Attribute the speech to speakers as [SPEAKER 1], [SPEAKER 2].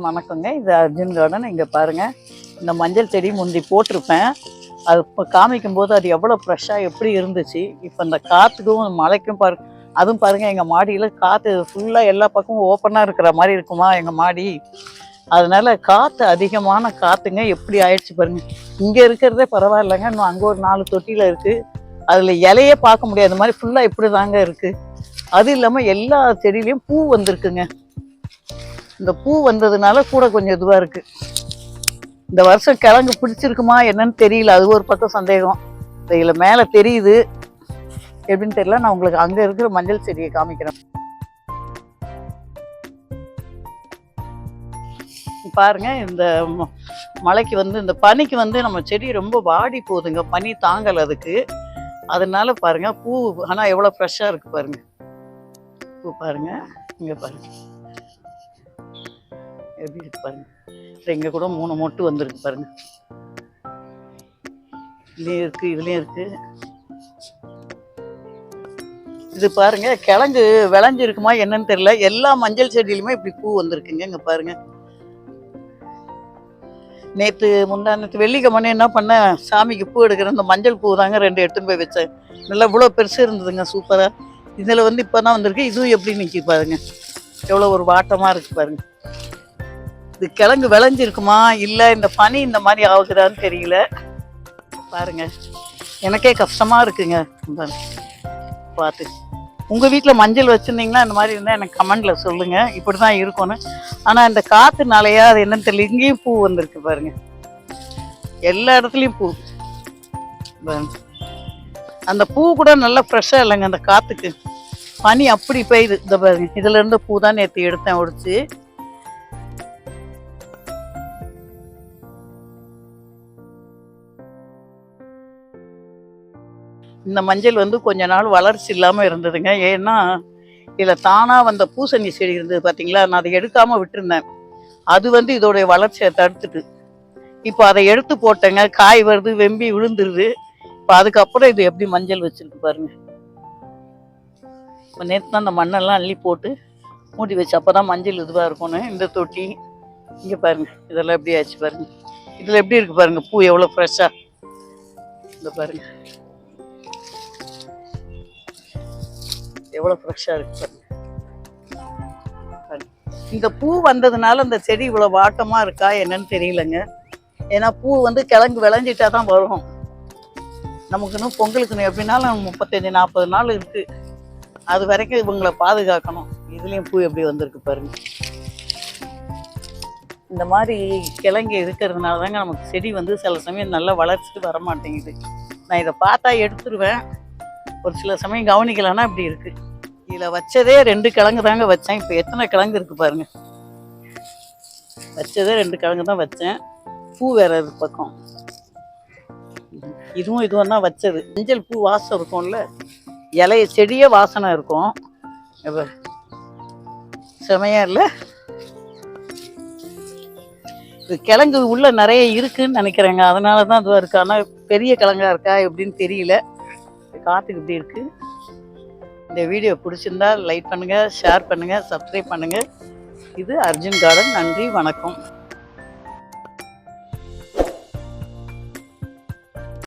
[SPEAKER 1] வணக்கங்க. இது அர்ஜுன் கார்டன் இங்கே பாருங்கள் இந்த மஞ்சள் செடி முந்தி போட்டிருப்பேன். அது இப்போ காமிக்கும் போது அது எவ்வளோ ஃப்ரெஷ்ஷாக எப்படி இருந்துச்சு? இப்போ இந்த காற்றுக்கும் மழைக்கும் பாரு அதுவும் பாருங்கள் எங்கள் மாடியில் காற்று ஃபுல்லாக எல்லா பக்கமும் ஓப்பனாக இருக்கிற மாதிரி இருக்குமா எங்கள் மாடி? அதனால் காற்று அதிகமான காற்றுங்க எப்படி ஆயிடுச்சு பாருங்க. இங்கே இருக்கிறதே பரவாயில்லைங்க. இன்னும் அங்கே ஒரு நாலு தொட்டியில் இருக்குது அதில் இலையே பார்க்க முடியாது. மாதிரி ஃபுல்லாக இப்படி தாங்க இருக்குது அது இல்லாமல் எல்லா செடியிலையும் பூ வந்திருக்குங்க. இந்த பூ வந்ததுனால கூட கொஞ்சம் இதுவாக இருக்குது இந்த வருஷம் கிழங்கு பிடிச்சிருக்குமா என்னன்னு தெரியல. அது ஒரு பக்கம் சந்தேகம். இதில் மேலே தெரியுது. எப்படின்னு தெரியல. நான் உங்களுக்கு அங்கே இருக்கிற மஞ்சள் செடியை காமிக்கிறேன். பாருங்க இந்த மழைக்கு வந்து இந்த பனிக்கு வந்து நம்ம செடி ரொம்ப வாடி போகுதுங்க. பனி தாங்கலை அதுக்கு. அதனால பாருங்க பூ ஆனால் எவ்வளோ ஃப்ரெஷ்ஷாக இருக்குது பாருங்க. பூ பாருங்க இங்கே பாருங்க. எப்படி இருக்கு பாருங்க. இங்கே கூட மூணு மொட்டு வந்திருக்கு பாருங்க. இதுலேயும் இருக்கு இதுலேயும் இருக்கு. இது பாருங்க கிழங்கு விளைஞ்சிருக்குமா என்னன்னு தெரியல. எல்லா மஞ்சள் செடியிலுமே இப்படி பூ வந்திருக்குங்க இங்க பாருங்க. நேற்று முந்தா நேற்று வெள்ளிக்கிழமை என்ன பண்ணேன் சாமிக்கு பூ எடுக்கிற இந்த மஞ்சள் பூ தாங்க ரெண்டு எடுத்துன்னு போய் வச்சேன். நல்லா இவ்வளோ பெருசு இருந்ததுங்க சூப்பராக இதில் வந்து இப்போ தான் வந்திருக்கு இதுவும் எப்படி நிற்கி பாருங்க. எவ்வளோ ஒரு வாட்டமாக இருக்குது பாருங்கள் இது கிழங்கு விளைஞ்சிருக்குமா? இல்லை இந்த பனி இந்த மாதிரி ஆகுதான்னு தெரியல. பாருங்க. எனக்கே கஷ்டமாக இருக்குங்க. பார்த்து. உங்கள் வீட்டில் மஞ்சள் வச்சுருந்தீங்கன்னா இந்த மாதிரி இருந்தால் எனக்கு கமெண்டில் சொல்லுங்கள் இப்படி தான் இருக்கும்னு. ஆனால் இந்த காற்றுனாலையா அது என்னன்னு தெரியல. இங்கேயும் பூ வந்திருக்கு பாருங்க. எல்லா இடத்துலையும் பூ. அந்த பூ கூட நல்லா ஃப்ரெஷ்ஷாக இல்லைங்க அந்த காற்றுக்கு பனி அப்படி பெய்யுது இந்த பாருங்க. இதுலேருந்து பூ தான் நேற்று எடுத்தேன் ஒடிச்சு. இந்த மஞ்சள் வந்து கொஞ்ச நாள் வளர்ச்சி இல்லாமல் இருந்ததுங்க. ஏன்னா இதில் தானாக வந்த பூசணி செடி இருந்தது பார்த்தீங்களா நான் அதை எடுக்காமல் விட்டுருந்தேன். அது வந்து இதோடைய வளர்ச்சியை தடுத்துட்டு. இப்போ அதை எடுத்து போட்டேங்க. காய் வருது வெம்பி விழுந்துருது. இப்போ அதுக்கப்புறம் இது எப்படி மஞ்சள் வச்சுருக்கு பாருங்க. இப்போ நேற்று தான் அந்த மண்ணெல்லாம் அள்ளி போட்டு மூடி வச்சு அப்போ தான் மஞ்சள் இதுவாக இருக்கும்னு. இந்த தொட்டி இங்கே பாருங்க. இதெல்லாம் எப்படி ஆச்சு பாருங்க. இதில் எப்படி இருக்குது பாருங்க. பூ எவ்வளோ ஃப்ரெஷ்ஷாக இந்த பாருங்கள் எவ்வளோ ஃப்ரெஷ்ஷாக இருக்கு பாருங்க. இந்த பூ வந்ததுனால இந்த செடி இவ்வளோ வாட்டமாக இருக்கா என்னன்னு தெரியலங்க. ஏன்னா பூ வந்து கிழங்கு விளைஞ்சிட்டா தான் வரும். நமக்கு இன்னும் பொங்கலுக்கு எப்படின்னாலும் எப்படினாலும் முப்பத்தஞ்சு நாற்பது நாள் இருக்கு. அது வரைக்கும் இவங்களை பாதுகாக்கணும். இதுலேயும் பூ எப்படி வந்திருக்கு பாருங்க. இந்த மாதிரி கிழங்கு இருக்கிறதுனால தாங்க நமக்கு செடி வந்து சில சமயம் நல்லா வளர்ச்சிட்டு வர மாட்டேங்குது நான் இதை பார்த்தா எடுத்துருவேன். ஒரு சில சமயம் கவனிக்கலன்னா இப்படி இருக்கு. இதில் வச்சதே ரெண்டு கிழங்கு தாங்க வச்சேன். இப்போ எத்தனை கிழங்கு இருக்கு பாருங்க. வச்சதே ரெண்டு கிழங்கு தான் வச்சேன். பூ வேற இது பக்கம். இதுவும் இதுவும் தான் வச்சது. மஞ்சள் பூ வாசம் இருக்கும்ல. இலைய செடியே வாசனை இருக்கும். இப்போ செமையா இல்லை? இது கிழங்கு உள்ள நிறைய இருக்குன்னு நினைக்கிறேங்க. அதனால தான் இதுவாக இருக்கு. ஆனால் பெரிய கிழங்கா இருக்கா எப்படின்னு தெரியல. காற்றுக்கு இப்படி இருக்குது இந்த வீடியோ பிடிச்சிருந்தா லைக் பண்ணுங்கள் ஷேர் பண்ணுங்கள் சப்ஸ்கிரைப் பண்ணுங்கள் இது அர்ஜுன் கார்டன் நன்றி வணக்கம்.